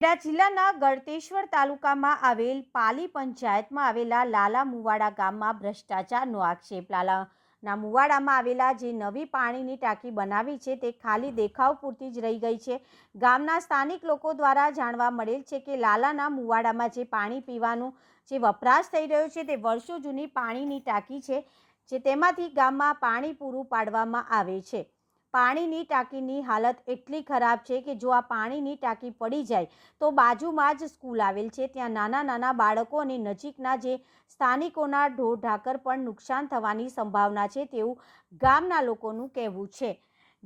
ખેડા જિલ્લાના ગળતેશ્વર તાલુકામાં આવેલ પાલી પંચાયતમાં આવેલા લાલા મુવાડા ગામમાં ભ્રષ્ટાચારનો આક્ષેપ. લાલાના મુવાડામાં આવેલા જે નવી પાણીની ટાંકી બનાવી છે તે ખાલી દેખાવ પૂરતી જ રહી ગઈ છે. ગામના સ્થાનિક લોકો દ્વારા જાણવા મળેલ છે કે લાલાના મુવાડામાં જે પાણી પીવાનું જે વપરાશ થઈ રહ્યો છે તે વર્ષો જૂની પાણીની ટાંકી છે, જે તેમાંથી ગામમાં પાણી પૂરું પાડવામાં આવે છે. પાણીની ટાંકીની હાલત એટલી ખરાબ છે કે જો આ પાણીની ટાંકી પડી જાય, તો બાજુમાં જ સ્કૂલ આવેલ છે. ત્યાં નાના નાના બાળકો અને નજીકના જે સ્થાનિકોના ઢોર ઢાકર પણ નુકસાન થવાની સંભાવના છે તેવું ગામના લોકોનું કહેવું છે.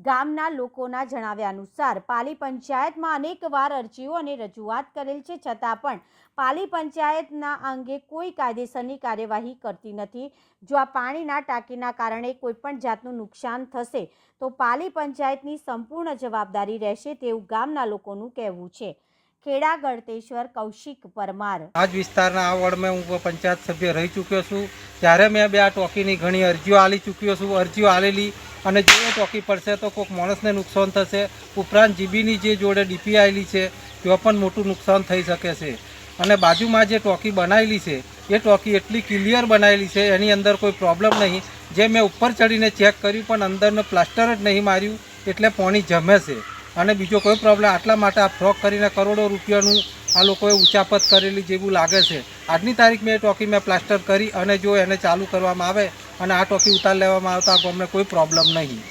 ગામના લોકોના જણાવ્યા અનુસાર, પાલી પંચાયતમાં અનેકવાર અરજીઓ અને રજૂઆત કરેલ છે, છતાં પણ પાલી પંચાયતના અંગે કોઈ કાયદેસરની કાર્યવાહી કરતી નથી. જો આ પાણીના ટાંકીના કારણે કોઈપણ જાતનું નુકસાન થશે, તો પાલી પંચાયતની સંપૂર્ણ જવાબદારી રહેશે તેવું ગામના લોકોનું કહેવું છે. ખેડા ગળતેશ્વર કૌશિક પરમાર. આજ વિસ્તારના આ વોર્ડમાં હું પંચાયત સભ્ય રહી ચૂક્યો છું. ત્યારે મેં બે આ ટોકીની ઘણી અરજીઓ આલી ચૂક્યો છું. અરજીઓ આલેલી અને જો એ ટોકી પડશે તો કોઈક માણસને નુકસાન થશે. ઉપરાંત જીબીની જે જોડે ડીપી આવેલી છે, ત્યાં પણ મોટું નુકસાન થઈ શકે છે. અને બાજુમાં જે ટોકી બનાવેલી છે, એ ટોકી એટલી ક્લિયર બનાવેલી છે, એની અંદર કોઈ પ્રોબ્લેમ નહીં. જે મેં ઉપર ચડીને ચેક કર્યું, પણ અંદરનું પ્લાસ્ટર જ નહીં માર્યું, એટલે પાણી જમે છે. અને બીજો કોઈ પ્રોબ્લેમ, આટલા માટે આ ફ્રોક કરીને કરોડો રૂપિયાનું આ લોકોએ ઉચાપત કરેલી જેવું લાગે છે. આજની તારીખ મેં એ ટોકી મેં પ્લાસ્ટર કરી અને જો એને ચાલુ કરવામાં આવે અને આ ટોકી ઉતાર લેવામાં આવતા અમને કોઈ પ્રોબ્લેમ નહીં.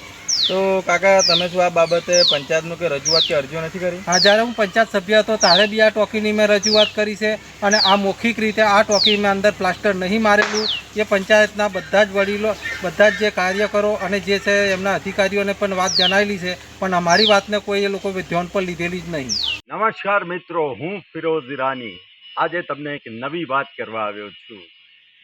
તો કાકા તમે શું આ બાબતે પંચાયતનું કે રજૂઆત કે અરજીઓ નથી કરી? હા જ્યારે હું પંચાયત સભ્ય હતો ત્યારે બી આ ટોકીની મેં રજૂઆત કરી છે અને આ મૌખિક રીતે આ ટોકી મેં અંદર પ્લાસ્ટર નહીં મારેલું. એ પંચાયતના બધા જ વડીલો બધા જ જે કાર્યકરો અને જે છે એમના અધિકારીઓને પણ વાત જણાવેલી છે પણ અમારી વાતને કોઈ એ લોકો ધ્યાન પર લીધેલી જ નહીં. નમસ્કાર મિત્રો હું ફિરોઝ ઈરાની. આજે તમને એક નવી વાત કરવા આવ્યો છું.